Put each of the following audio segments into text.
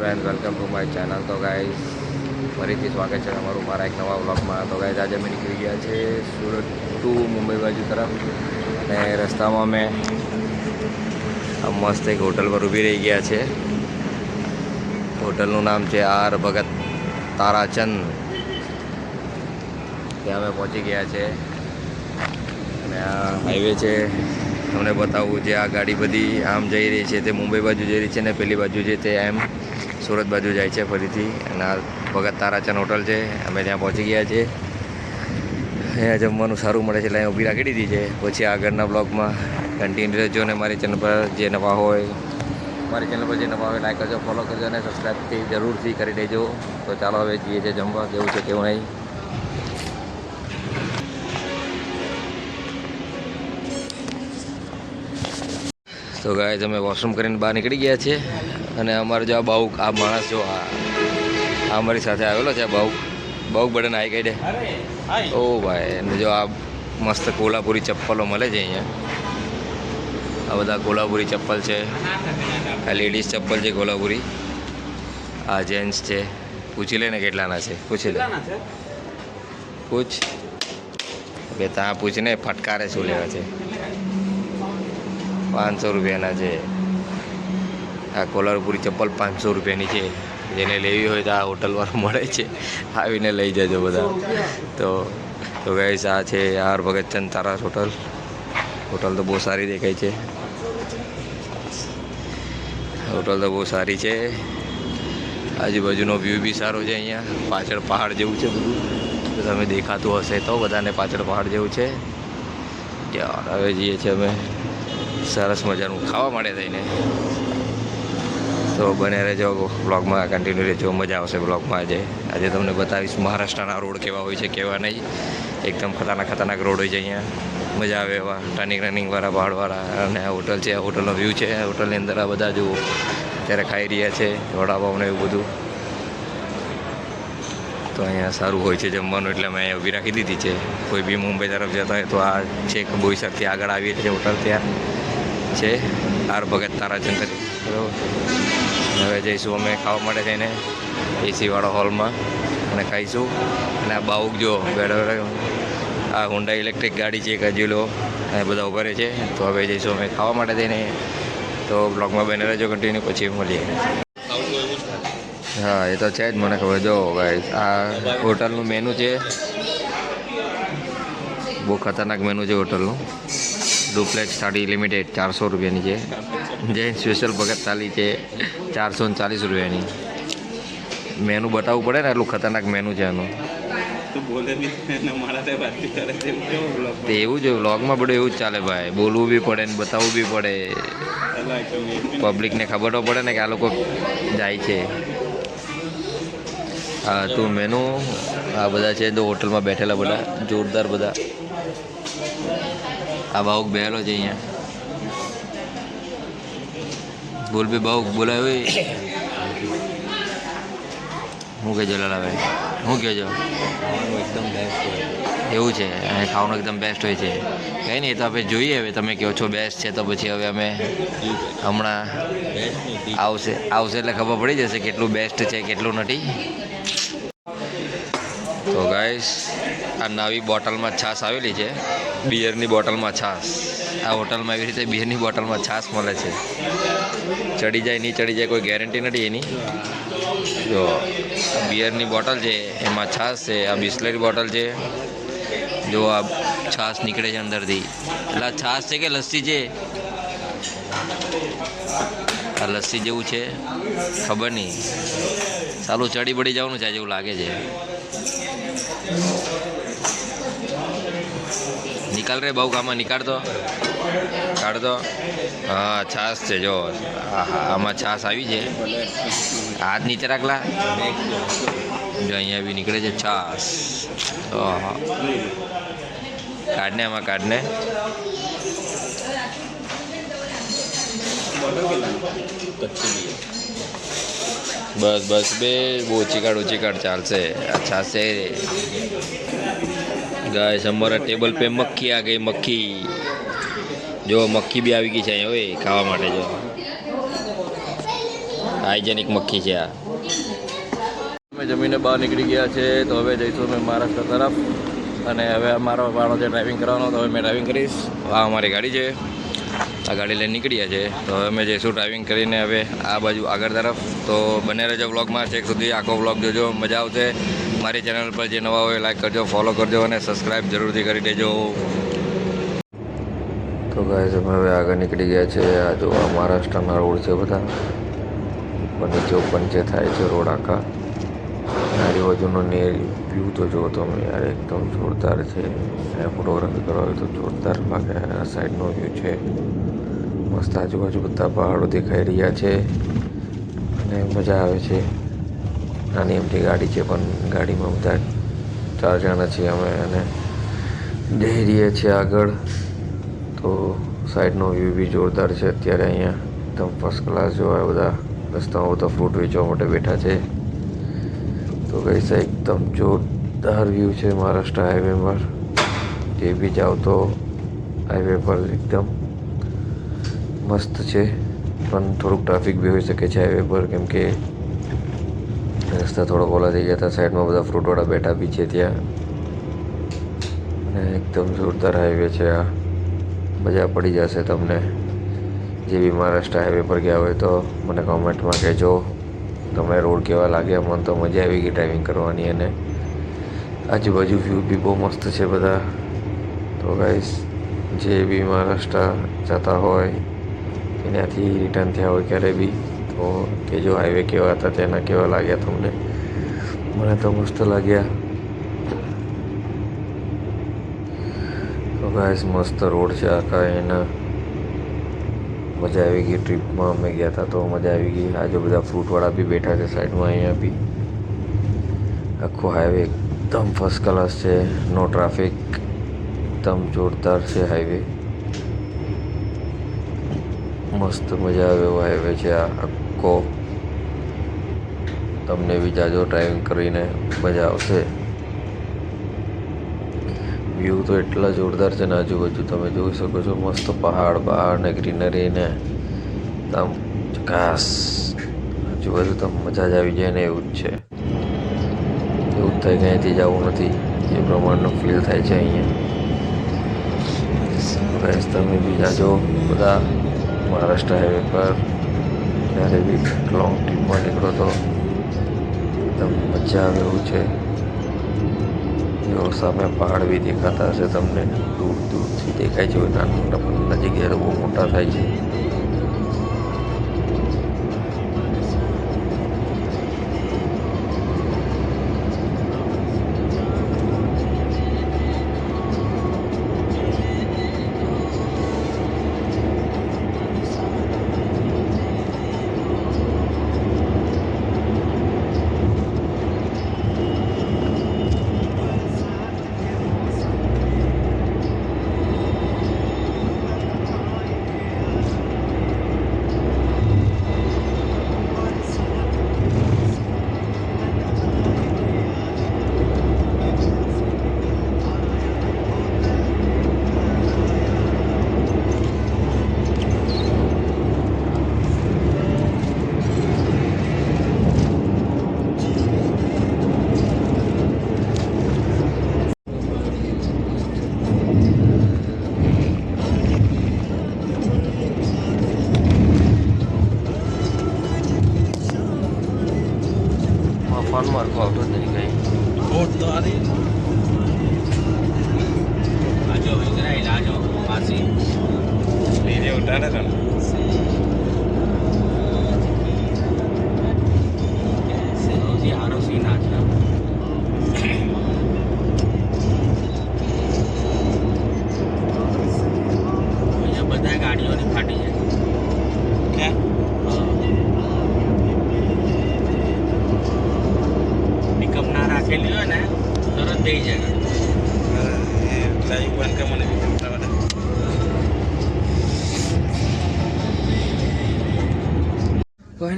Friend welcome to my channel તો guys ફરીથી સ્વાગત છે તમારું મારા એક નવા વ્લોગમાં તો ગાઈઝ આજે અમે નીકળી ગયા છે સુરત ટુ મુંબઈ બાજુ તરફ. અને રસ્તામાં અમે મસ્ત એક હોટલ પર ઊભી રહી ગયા છે. હોટલનું નામ છે આર ભગત તારાચંદ. ત્યાં અમે પહોંચી ગયા છે. અને આ હાઈવે છે. તમને બતાવું જે આ ગાડી બધી આમ જઈ રહી છે તે મુંબઈ બાજુ જઈ રહી છે ને પેલી બાજુ છે તે એમ. સુરત બાજુ જાય છે ફરીથી. અને આ ભગત તારાચંદ હોટલ છે. અમે ત્યાં પહોંચી ગયા છીએ. અહીંયા જમવાનું સારું મળે છે એટલે અહીંયા ઊભી રાખી દીધી છે. પછી આગળના બ્લોગમાં કન્ટિન્યુ રહેજો ને મારી ચેનલ પર જે નવા હોય, મારી ચેનલ પર જે નવા હોય લાઈક કરજો ફોલો કરજો અને સબસ્ક્રાઈબથી જરૂરથી કરી દેજો. તો ચાલો હવે જઈએ છે જમવા. કેવું છે, કેવું નહીં? તો ગાય અમે વોશરૂમ કરીને બહાર નીકળી ગયા છે અને અમારે જો આ બાઉક આ માણસ જો આ અમારી સાથે આવેલો છે આ બાઉક. બાઉ બડન આવી ગઈ દે. ઓ ભાઈ અને જો આ મસ્ત કોલ્હાપુરી ચપ્પલો મળે છે અહીંયા. આ બધા કોલ્હાપુરી ચપ્પલ છે. આ લેડીઝ ચપ્પલ છે કોલ્હાપુરી. આ જેન્ટ્સ છે. પૂછી લે ને કેટલાના છે. પૂછી લે. પૂછ. કે ત્યાં પૂછને ફટકારે શું લેવા છે. પાંચસો રૂપિયાના છે. આ કોલરપુરી ચપ્પલ પાંચસો રૂપિયાની છે. જેને લેવી હોય તો આ હોટલવાળા મળે છે. આવીને લઈ જજો બધા. તો તો ગઈશ આ છે આર ભગતચંદ તારાસ હોટલ. હોટલ તો બહુ સારી દેખાય છે. હોટલ તો બહુ સારી છે. આજુબાજુનો વ્યૂ બી સારો છે અહીંયા. પાછળ પહાડ જેવું છે બધું. તો તમે દેખાતું હશે તો બધાને પાછળ પહાડ જેવું છે. ત્યાં હવે જઈએ છીએ અમે. સરસ મજાનું ખાવા માટે થઈને. તો બને રહેજો બ્લોગમાં કન્ટિન્યુ રહેજો, મજા આવશે બ્લોગમાં આજે. આજે તમને બતાવીશ મહારાષ્ટ્રના રોડ કેવા હોય છે, કેવા નહીં. એકદમ ખતરનાક ખતરનાક રોડ હોય છે અહીંયા. મજા આવે એવા ટર્નિંગ, રનિંગવાળા, પહાડવાળા અને આ હોટલ છે, આ હોટલનો વ્યૂ છે. હોટલની અંદર આ બધા જુઓ, અત્યારે ખાઈ રહ્યા છે, વડાપાવ ને એવું બધું. તો અહીંયા સારું હોય છે જમવાનું, એટલે અમે ઊભી રાખી દીધી છે. કોઈ બી મુંબઈ તરફ જતા હોય તો આ છેક બોઈસરથી આગળ આવીએ છીએ હોટલ ત્યાં. છે. આર ભગત તારાચંદ બરાબર. હવે જઈશું અમે ખાવા માટે થઈને એસીવાળા હોલમાં અને ખાઈશું. અને આ બાઉક જો આ હોન્ડા ઇલેક્ટ્રિક ગાડી છે એક હજીલો એ બધા ઊભા રહે છે. તો હવે જઈશું અમે ખાવા માટે થઈને તો બ્લોગમાં બને રહેજો કન્ટિન્યુ પછી મળીએ. હા, એ તો છે જ મને ખબર. જો ભાઈ આ હોટલનું મેનુ છે. બહુ ખતરનાક મેનુ છે હોટલનું ડુપ્લેક્સ થાળી લિમિટેડ ચારસો રૂપિયાની છે. જૈન સ્પેશિયલ ભગત થાળી છે ચારસો ને ચાલીસ રૂપિયાની. મેનુ બતાવવું પડે ને એટલું ખતરનાક મેનુ છે એનું તું એવું જ વ્લોગમાં બધું એવું જ ચાલે ભાઈ. બોલવું બી પડે ને બતાવવું બી પડે. પબ્લિકને ખબર તો પડે ને કે આ લોકો જાય છે. હા તું મેનુ આ બધા છે તો હોટલમાં બેઠેલા બધા જોરદાર બધા. આ ભાવુક બેહેલો છે અહીંયા. બોલ બી ભાવુક બોલાય હોય. હું કહેજો લાલાભાઈ? હું કહેજો? એકદમ બેસ્ટ હોય એવું છે. અને ખાવાનું એકદમ બેસ્ટ હોય છે. કંઈ નહીં તો આપણે જોઈએ હવે. તમે કહો છો બેસ્ટ છે, તો પછી હવે અમે હમણાં આવશે. આવશે એટલે ખબર પડી જશે કેટલું બેસ્ટ છે, કેટલું નથી. તો ગાઈસ આ નવી બોટલમાં છાશ આવેલી છે. બિયરની બોટલમાં છાશ. આ હોટલમાં એવી રીતે બિયરની બોટલમાં છાશ મળે છે. ચડી જાય, નહીં ચડી જાય કોઈ ગેરંટી નથી એની. જો બિયરની બોટલ છે, એમાં છાશ છે, આ બિસ્લરી બોટલ છે. જો આ છાશ નીકળે છે અંદરથી. એટલે આ છાશ છે કે લસ્સી છે? આ લસ્સી જેવું છે. ખબર નહીં. સારું ચડી પડી જવાનું છે જેવું લાગે છે. નિકાલ રે બહુ ગામાં નીકાળતો દો કાઢ હા છાશ છે જો આમાં છાશ આવી છે હાથ નીચે રાખલા જો અહીંયા બી નીકળે છે ઓહો કાઢને આમાં કાઢને કચ્છી બસ બસ, બે બહુ ઓછી કાઢ ચાલશે. અચ્છા છે. ગાય અમારા ટેબલ પે મક્ખી આ ગઈ, મક્ખી. જો, મક્ખી બી આવી ગઈ છે અહીંયા હોય ખાવા માટે, જો. હાઇજેનિક મક્ખી છે આ. અમે જમીને બહાર નીકળી ગયા છે, તો હવે જઈશું અમે મહારાષ્ટ્ર તરફ. અને હવે મારો વાળો છે ડ્રાઇવિંગ કરવાનો, તો હવે મેં ડ્રાઇવિંગ કરીશ. આ અમારી ગાડી છે. આ ગાડી લઈને નીકળ્યા છે. તો હવે અમે જઈશું ડ્રાઇવિંગ કરીને હવે આ બાજુ આગળ તરફ. તો બને રહેજો વ્લોગમાં છેક સુધી આખો વ્લોગ જોજો, મજા આવશે. મારી ચેનલ પર જે નવા હોય લાઈક કરજો ફોલો કરજો અને સબસ્ક્રાઈબ જરૂરથી કરી દેજો. તો ભાઈ અમે હવે આગળ નીકળી ગયા છે. આ જો મહારાષ્ટ્રના રોડ છે બધા. પણ નીચે નીચે થાય છે રોડ આખા. આજુબાજુનો ને વ્યૂ તો જો તમે યાર, એકદમ જોરદાર છે. અને ફોટોગ્રાફી કરવા હોય તો જોરદાર ભાગે. આ સાઈડનો વ્યૂ છે. મસ્ત આજુબાજુ બધા પહાડો દેખાઈ રહ્યા છે. અને મજા આવે છે. નાની એમની ગાડી છે, પણ ગાડીમાં બધા ચાર જણા છીએ અમે અને જઈ રહ્યા છીએ આગળ. તો સાઈડનો વ્યૂ બી જોરદાર છે અત્યારે અહીંયા. એકદમ ફર્સ્ટ ક્લાસ જોવા બધા રસ્તામાં બધા ફ્રૂટ વેચવા માટે બેઠા છે. તો છે એકદમ જોરદાર વ્યૂ છે મહારાષ્ટ્ર હાઈવે પર. જે બી જાઓ તો હાઈવે પર એકદમ મસ્ત છે. પણ થોડુંક ટ્રાફિક બી હોઈ શકે છે હાઈવે પર, કેમ કે રસ્તા થોડો ઓલા થઈ ગયા હતા. સાઈડમાં બધા ફ્રૂટવાળા બેઠા બી છે ત્યાં. અને એકદમ જોરદાર હાઈવે છે આ. મજા પડી જશે તમને. જે બી મહારાષ્ટ્ર હાઈવે પર ગયા હોય તો મને કોમેન્ટમાં કહેજો. તમને રોડ કેવા લાગ્યા મને તો મજા આવી ગઈ ડ્રાઇવિંગ કરવાની અને આજુબાજુ વ્યૂ બી બહુ મસ્ત છે બધા. તો ગાઈસ જે બી મહારાષ્ટ્ર જતા હોય, એનાથી રિટર્ન થયા હોય ક્યારે બી, તો કહેજો હાઈવે કેવા હતા, તેના કેવા લાગ્યા તમને? મને તો મસ્ત લાગ્યા. તો ગાઈસ મસ્ત રોડ છે આખા એના. મજા આવી ગઈ ટ્રીપમાં અમે ગયા હતા તો મજા આવી ગઈ. આજે બધા ફ્રૂટવાળા બી બેઠા છે સાઈડમાં અહીંયા બી. આખો હાઈવે એકદમ ફર્સ્ટ ક્લાસ છે. નો ટ્રાફિક એકદમ જોરદાર છે હાઈવે મસ્ત મજા આવે એવો હાઈવે છે આ આખો. તમને બી જાજો ડ્રાઇવિંગ કરીને મજા આવશે. વ્યૂ તો એટલા જોરદાર છે ને આજુબાજુ. તમે જોઈ શકો છો મસ્ત પહાડ બહાડ ને ગ્રીનરી ને આમ ઘાસ. આજુબાજુ તો મજા જ આવી જાય ને એવું જ છે. એવું જ થાય કે અહીંયાથી જવું નથી. એ પ્રમાણનું ફીલ થાય છે અહીંયા. ગાઈસ તમે બી જાજો બધા મહારાષ્ટ્ર હાઈવે પર. જ્યારે બી લોંગ ટ્રીપમાં નીકળો તો એકદમ મજા આવે એવું છે. જો સામે પહાડ બી દેખાતા હશે તમને. દૂર દૂરથી દેખાય છે. નાના મોટા પણ નજીક જ્યારે બહુ મોટા થાય છે. ફોન મારકો આવતો જ નહીં કંઈ. લીધે ઉતારે છે ને. બધા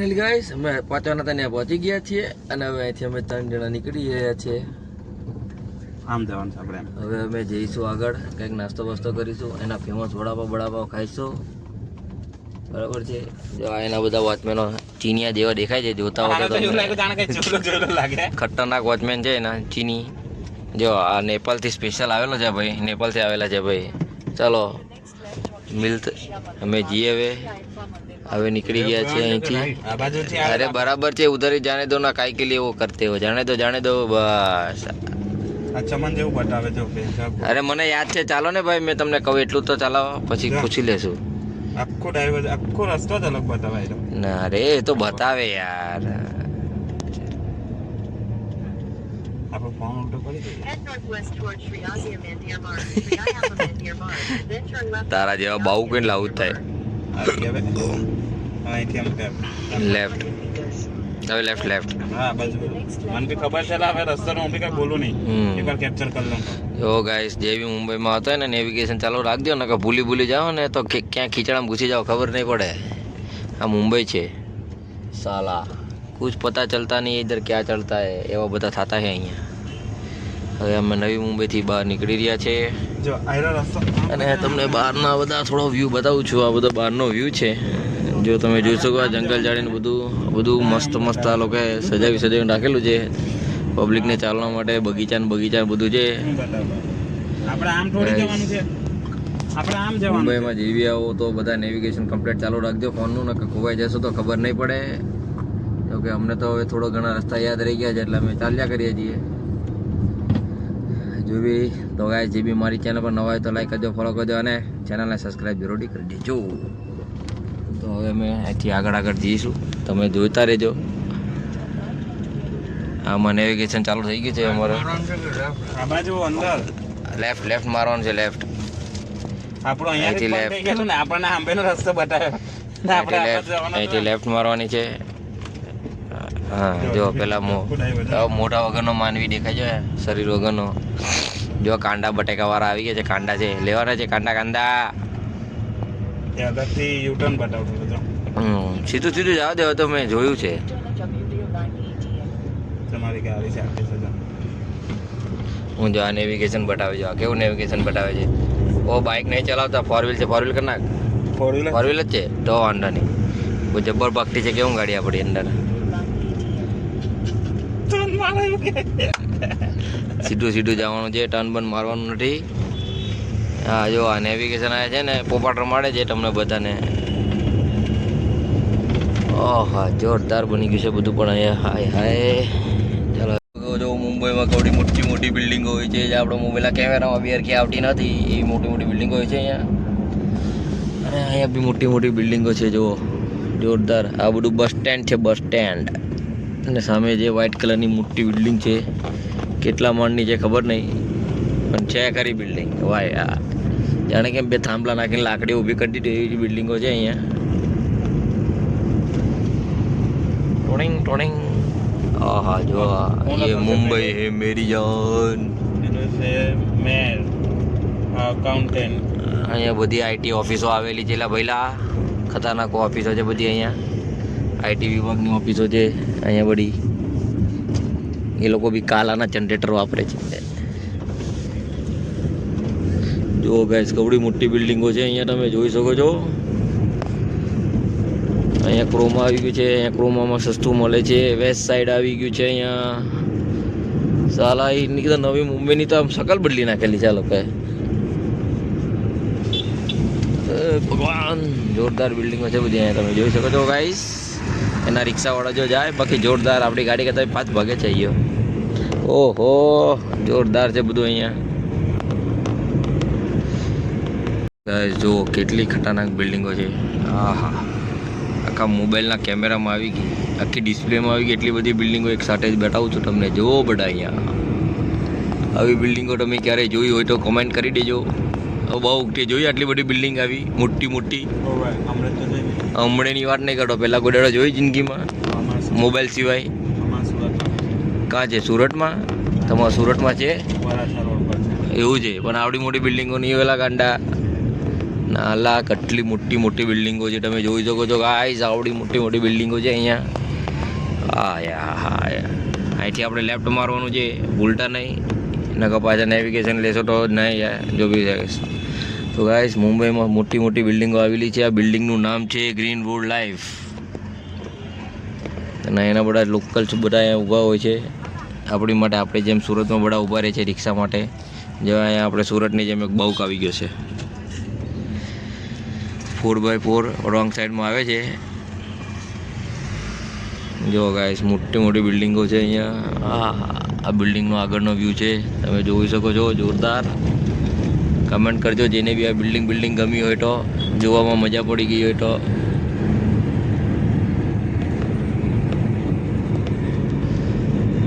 ફાઇનલી ગાઈસ અમે પાંચવાના તને પહોંચી ગયા છીએ અને હવે અહીંથી અમે ત્રણ જણા નીકળી ગયા છીએ. આમ જવાનું આપણે હવે અમે જઈશું આગળ કંઈક નાસ્તો વાસ્તો કરીશું એના ફેમસ વડાપાવ વડાપાવ ખાઈશું. બરાબર છે? જો આ એના બધા વોચમેનો ચીનિયા જેવા દેખાય છે જોતા લાગે ખતરનાક વોચમેન છે એના ચીની. જો આ નેપાળથી સ્પેશિયલ આવેલો છે ભાઈ નેપાળથી આવેલા છે ભાઈ. ચલો મિલ્ત અમે જઈએ હવે. હવે નીકળી ગયા છે અહીંથી. અરે બરાબર છે ઉધર જાણે દો ના કાઈ કે લીએ વો કરતે હો. જાણે દો જાણે દો બસ. ચમન જેવું બતાવે જો અરે મને યાદ છે ચાલો ને ભાઈ મેં તમને કહું એટલું તો ચાલો પછી પૂછી લેશું. આખો ડ્રાઈવર આખો રસ્તો જ અલગ બતાવે ના રે એ તો બતાવે યાર. તારા જેવા બાઉ કઈ લાવું થાય? લેફ્ટ હવે લેફ્ટ લેફ્ટ હા બાજુ મને બી ખબર છે હવે રસ્તાનો હું બી કઈ બોલું નહીં. એકવાર કેપ્ચર કરી લઉં. જો ગાઈસ જે બી મુંબઈમાં આવતો ને નેવિગેશન ચાલુ રાખજો ને કે ભૂલી ભૂલી જાઓ ને તો ક્યાં ખીચડામાં ઘૂસી જાઓ ખબર નહીં પડે. આ મુંબઈ છે. સાલા. કુછ પતા ચલતા નહીં ઇધર ક્યાં ચલતા હે? એવા બધા થતા છે અહીંયા. હવે અમે નવી મુંબઈથી બહાર નીકળી રહ્યા છે. જો રસ્તો. અને તમને બહારના બધા થોડો વ્યૂ બતાવું છું. આ બધો બહારનો વ્યૂ છે. જો તમે જોઈ શકો આ જંગલ જાળીને બધું બધું મસ્ત મસ્ત આ લોકોએ સજાવી સજાવીને રાખેલું છે. પબ્લિકને ચાલવા માટે બગીચા ને બગીચા બધું છે. મુંબઈમાં જેવી આવો તો બધા નેવિગેશન કમ્પ્લીટ ચાલુ રાખજો. ફોનનું નકર ખોવાઈ જશો તો ખબર નહીં પડે. કે અમને તો હવે થોડો ઘણા રસ્તા યાદ રહી ગયા છે એટલે અમે ચાલ્યા કરીએ છીએ. જો બી તો ગાય જે બી મારી ચેનલ પર નવા હોય તો લાઈક કરજો ફોલો કરજો અને ચેનલને સબસ્ક્રાઈબ જરૂરથી કરી દેજો. તો હવે અમે અહીંથી આગળ આગળ જઈશું. તમે જોતા રહેજો. આમાં નેવિગેશન ચાલુ થઈ ગયું છે અમારે. આ બાજુ અંદર. લેફ્ટ લેફ્ટ મારવાનું છે લેફ્ટ આપણો અહીંયાથી ને આપણને આંબેનો રસ્તો બતાવ્યો. લેફ્ટ અહીંથી લેફ્ટ મારવાની છે. હા જો પેલા મોઢા વગરનો માનવી દેખાય છે શરીર વગરનો. જો કાંડા બટેકા વાળા આવી ગયા છે કાંડા છે લેવાના છે કાંડા કાંડા. સીધું સીધું જવા દેવા તો મેં જોયું છે. હું જો આ નેવિગેશન બતાવે જો કેવું નેવિગેશન બતાવે છે? ઓ બાઇક નહીં ચલાવતા ફોર વ્હીલ છે ફોર વ્હીલ કરી નાખ. ફોર વ્હીલર ફોર વ્હીલ જ છે? તો વાંધો નહીં. જબ્બર ભક્તિ છે કેવું ગાડી આપણી અંદર? સીધું સીધું જવાનું છે, ટર્ન બન મારવાનું નથી. હા જો આ નેવિગેશન આવે છે ને પોપાટ રમાડે છે તમને બધાને. ઓહા, જોરદાર બની ગયું છે બધું પણ અહીંયા. હાય હાય. ચાલો. જો મુંબઈમાં થોડી મોટી મોટી બિલ્ડિંગો હોય છે, જે આપણે મોબાઈલના કેમેરામાં બી હરખી આવતી નથી એવી મોટી મોટી બિલ્ડિંગો હોય છે અહીંયા. અને અહીંયા બી મોટી મોટી બિલ્ડિંગો છે, જુઓ. જોરદાર. આ બધું બસ સ્ટેન્ડ છે, બસ સ્ટેન્ડ. અને સામે જે વ્હાઇટ કલરની મોટી બિલ્ડિંગ છે કેટલા માળની છે ખબર નહીં પણ છે ખરી બિલ્ડિંગ વાય આ જાણે કે બે થાંભલા નાખીને લાકડી ઊભી કરી દીધી એવી બિલ્ડિંગો છે અહીંયા. ટોણિંગ ટોણિંગ. આહા જો ये મુંબઈ હે મેરી જાન. એનો મેર. અકાઉન્ટન્ટ અહીંયા બધી આઈટી ઓફિસો આવેલી છે એટલે પહેલાં ખતરનાક ઓફિસો છે બધી અહીંયા. આઈટી વિભાગની ઓફિસો છે અહીંયા બધી. એ લોકો બી કાલાના જનરેટર વાપરે છે. જો ગેસ કવડી મોટી બિલ્ડિંગો છે અહીંયા તમે જોઈ શકો છો. અહીંયા ક્રોમા આવી ગયું છે, અહીંયા ક્રોમામાં સસ્તું મળે છે. વેસ્ટ સાઈડ આવી ગયું છે અહીંયા. સાલા એની તો નવી મુંબઈની તો આમ શકલ બદલી નાખેલી છે આ લોકોએ. ભગવાન, જોરદાર બિલ્ડિંગો છે બધી અહીંયા તમે જોઈ શકો છો ગાઈસ એના રિક્ષાવાળા જો જાય, બાકી જોરદાર આપણી ગાડી કરતા પાંચ ભાગે છે અહીંયા ઓહો, જોરદાર છે બધું અહીંયા. જો કેટલી ખતરનાક બિલ્ડિંગો છે. આહા. આખા મોબાઈલના કેમેરામાં આવી ગઈ. આખી ડિસ્પ્લેમાં આવી ગઈ એટલી બધી બિલ્ડિંગો એક સાથે જ બેઠાવું છું તમને. જુઓ બધા અહીંયા. આવી બિલ્ડિંગો તમે ક્યારેય જોઈ હોય તો કમેન્ટ કરી દેજો. બહુ તે જોઈ આટલી બધી બિલ્ડિંગ આવી. મોટી મોટી. હમણાંની વાત નહીં કરો, પહેલાં કોઈ જોઈ જિંદગીમાં? મોબાઈલ સિવાય? કાં છે, સુરતમાં? તમારા સુરતમાં છે? એવું છે, પણ આવડી મોટી બિલ્ડિંગો નહીં વેલા ગાંડા. નાલા, કેટલી મોટી મોટી બિલ્ડિંગો છે, તમે જોઈ શકો છો ગાઈસ આવડી મોટી મોટી બિલ્ડિંગો છે અહીંયા. હા યા હા યા અહીંથી આપણે લેફ્ટ મારવાનું છે, ભૂલતા નહીં. નકર પાછા નેવિગેશન લેશો તો નહીં યાર જો બી તો ગાઈસ મુંબઈમાં મોટી મોટી બિલ્ડિંગો આવેલી છે. આ બિલ્ડિંગનું નામ છે ગ્રીન વુડ લાઈફ અને એના બધા લોકલ બધા અહીંયા ઊભા હોય છે. આપણી માટે આપણે જેમ સુરતમાં બધા ઊભા રહે છે રિક્ષા માટે, જેવા અહીંયા આપણે સુરતની જેમ એક બાઉક આવી ગયો છે. ફોર બાય ફોર રોંગ સાઈડમાં આવે છે. જો ગાઈસ મોટી મોટી બિલ્ડિંગો છે અહીંયા. આ બિલ્ડિંગનો આગળનો વ્યૂ છે. તમે જોઈ શકો છો, જોરદાર. કમેન્ટ કરજો જેને બી આ બિલ્ડિંગ બિલ્ડિંગ ગમી હોય તો જોવામાં મજા પડી ગઈ હોય તો.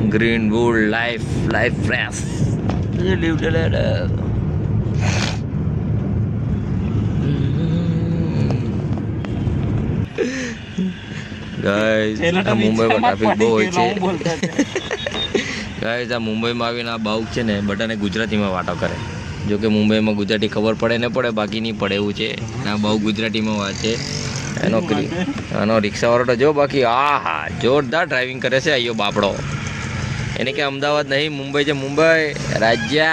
Green wood life life fresh આ મુંબઈમાં ટ્રાફિક બહુ હોય છે. ગાઈસ આ મુંબઈમાં આવીને આ બાઉક છે ને બધાને ગુજરાતીમાં વાતો કરે. જો કે મુંબઈમાં ગુજરાતી ખબર પડે ને પડે બાકી નહીં પડે એવું છે. ના બહુ ગુજરાતીમાં વાત છે. એનો આનો રિક્ષાવાળો તો જો બાકી આ હા જોરદાર ડ્રાઇવિંગ કરે છે આયો બાપડો. એને કે અમદાવાદ નહીં મુંબઈ છે. મુંબઈ રાજ્ય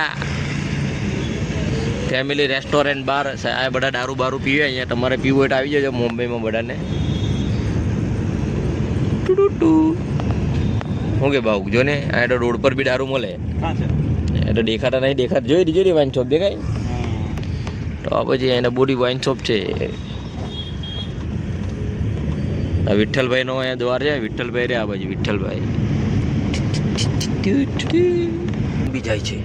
ફેમિલી રેસ્ટોરન્ટ બાર આ બધા દારૂ બારું પીવે અહીંયા તમારે પીવું તો આવી જજો મુંબઈમાં બધાને. શું કે ભાઉ જો ને આ રોડ પર બી દારૂ મળે. હા છે. એ તો દેખાતા નહીં દેખાતા જોઈ જોઈ રહી વાઇન શોપ દેખાય? તો પછી એને બોડી વાઇન શોપ છે. આ વિઠ્ઠલભાઈનો અહીંયા દ્વાર છે વિઠ્ઠલભાઈ રે આ બાજુ વિઠ્ઠલભાઈ. બી જાય છે.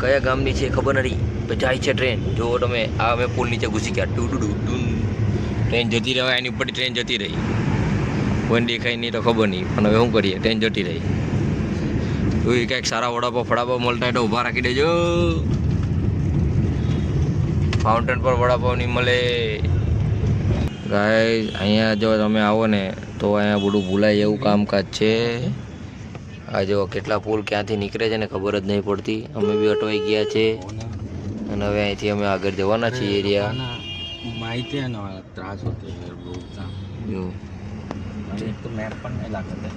કયા ગામની છે ખબર નથી જાય છે ટ્રેન જો તમે આ અમે પુલ નીચે ઘૂસી ગયા. ટુ ટુ ટુ ટ્રેન જતી રહે એની ઉપર ટ્રેન જતી રહી. કોઈને દેખાય નહીં તો ખબર નહીં પણ હવે શું કરીએ? ટ્રેન જતી રહી. એ કંઈક સારા વડાપાવ ફડાપાવ મળતા તો ઊભા રાખી દેજો. ફાઉન્ટેન પર વડાપાવ નહીં મળે. ગાય અહીંયા જો તમે આવો ને તો અહીંયા બધું ભૂલાય એવું કામકાજ છે. આ જો કેટલા પુલ ક્યાંથી નીકળે છે ને ખબર જ નહીં પડતી. અમે બી અટવાઈ ગયા છે. અને હવે અહીંથી અમે આગળ જવાના છીએ એરિયા. માહિતી ત્રાસ હતો મેપ પણ નહીં લાગતો.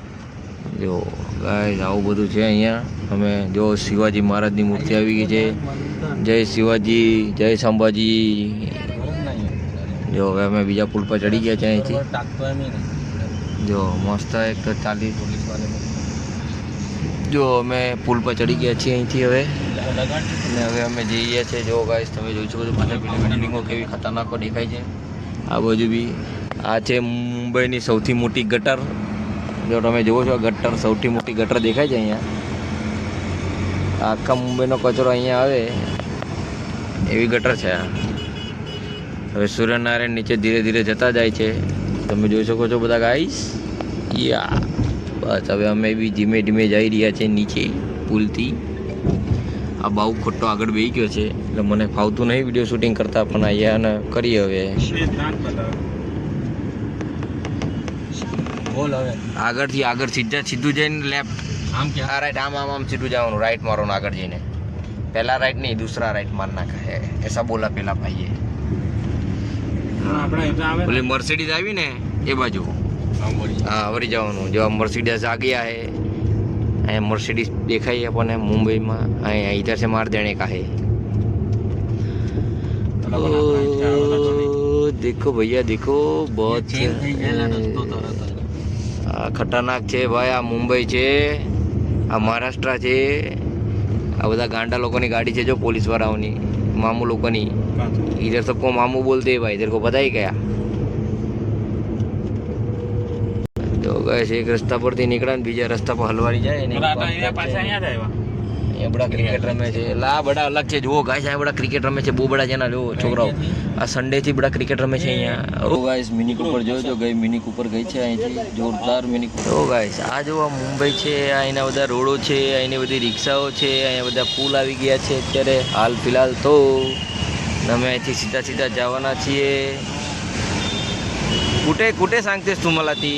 જો ગાય આવું બધું છે અહીંયા. અમે જો શિવાજી મહારાજની મૂર્તિ આવી ગઈ છે. જય શિવાજી, જય સંભાજી. જો હવે અમે બીજા પુલ પર ચડી ગયા છીએ અહીંથી. જો મસ્ત એક તો ચાલીસ જો અમે પુલ પર ચડી ગયા છીએ અહીંથી હવે. અને હવે અમે જઈએ છીએ. જો ગાઈસ તમે જોઈ શકો છો પાછળ બિલ્ડિંગો કેવી ખતરનાકો દેખાય છે. આ બાજુ બી આ છે મુંબઈની સૌથી મોટી ગટર. જો તમે જુઓ છો ગટર, સૌથી મોટી ગટર દેખાય છે અહીંયા. આખા મુંબઈનો કચરો અહીંયા આવે, એવી ગટર છે હવે સૂર્યનારાયણ નીચે ધીરે ધીરે જતા જાય છે. તમે જોઈ શકો છો બધા ગાઈસ યા, બસ, હવે અમે બી ધીમે ધીમે જઈ રહ્યા છીએ નીચે, પુલથી. આ બહુ ખોટો આગળ બેસી ગયો છે. એટલે મને ફાવતું નહીં વીડિયો શૂટિંગ કરતા, પણ અહીંયા કરીએ હવે. સિદ્ધાંત બતાવો बोल હવે આગળથી આગળ સીધા સીધું જઈને લેફ્ટ આમ કે આ રાઈટ આમ આમ આમ સીધું જવાનું રાઈટ મારવાનું આગળ જઈને પહેલા રાઈટ નહીં દૂસરા રાઈટ માર નાખા હે એસા બોલા પેલા ભાઈએ આપણે એટલે આવે પેલી મર્સિડીઝ આવી ને એ બાજુ આમ બોલી હા વળી જવાનું જો આ મર્સિડીઝ આ ગયા હે અહીંયા મર્સિડીઝ દેખાઈ આપણને મુંબઈમાં અહીંયા ઇધર से मार देने का है ओ, देखो भैया देखो बहुत આ ખતરનાક છે ભાઈ આ મુંબઈ છે આ મહારાષ્ટ્ર છે આ બધા ગાંડા લોકોની ગાડી છે જો પોલીસ વાળાઓની મામू લોકોની કાં છે? इधर सबको मामू बोलते हैं भाई तेरे को पता ही क्या તો ગેસ એક રસ્તા પરથી નીકળ્યા ને બીજા રસ્તા પર હલવારી જાય ને પેલા તો અહીંયા પાછા અહીંયા જ આવ્યા અહીંયા બધા ક્રિકેટ રમે છે લા બધા અલગ છે જુઓ ગાઈસ અહીંયા બધા ક્રિકેટ રમે છે બહુ બધા જણા જો છોકરાઓ આ સન્ડે થી બધા ક્રિકેટ રમે છે અહીંયા ઓ ગાઈસ મિની કુપર જોજો ગઈ મિની કુપર ગઈ છે અહીંથી જોરદાર મિની કુપર ઓ ગાઈસ આ જો આ મુંબઈ છે અહીંના બધા રોડો છે અહીંની બધી રિક્ષાઓ છે અહીંયા બધા પુલ આવી ગયા છે અત્યારે હાલ ફિલહાલ તો અને અમે અહીંથી સીધા સીધા જવાના છીએ कुठे कुठे सांगतेस तू मला ती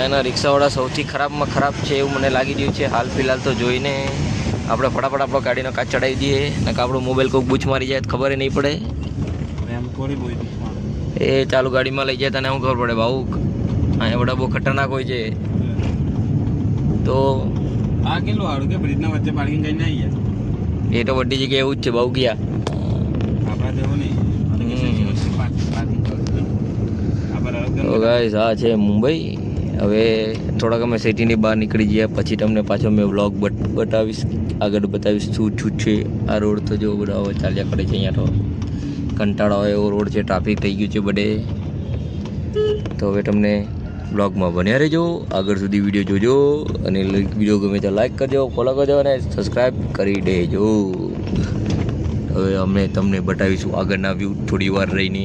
એના રિક્ષાવાળા સૌથી ખરાબમાં ખરાબ છે એવું મને લાગી રહ્યું છે. હાલ ફિલહાલ તો જોઈને આપણે ફટાફટ આપણો ગાડીનો કાચ ચડાવી દઈએ. ને આપણો મોબાઈલ કોઈક બૂચ મારી જાય ખબર નહીં પડે. એમ એ ચાલુ ગાડીમાં લઈ જાય તને શું ખબર પડે ભાવુક અહીંયા બધા બહુ ખતરનાક હોય છે. તો આ કેટલું સારું કે બ્રિજના વચ્ચે પાર્કિંગ કરીને આવી ગયા એ તો બધી જગ્યાએ એવું જ છે ભાવુકિયા આપણા જેવું નહીં. તો ગાઈસ આ છે મુંબઈ. હવે થોડાક અમે સિટીની બહાર નીકળી ગયા. પછી તમને પાછો મેં વ્લોગ બતાવીશ, આગળ બતાવીશ શું છૂટ છે. આ રોડ તો જો બધા ચાલ્યા કરે છે અહીંયા તો. કંટાળો આવે એવો રોડ છે ટ્રાફિક થઈ ગયું છે બધે. તો હવે તમને બ્લોગમાં બન્યા રહેજો. આગળ સુધી વીડિયો જોજો અને વીડિયો ગમે તો લાઈક કરજો ફોલો કરજો અને સબસ્ક્રાઈબ કરી દેજો. હવે અમે તમને બતાવીશું આગળના વ્યૂ થોડી વાર રહીને.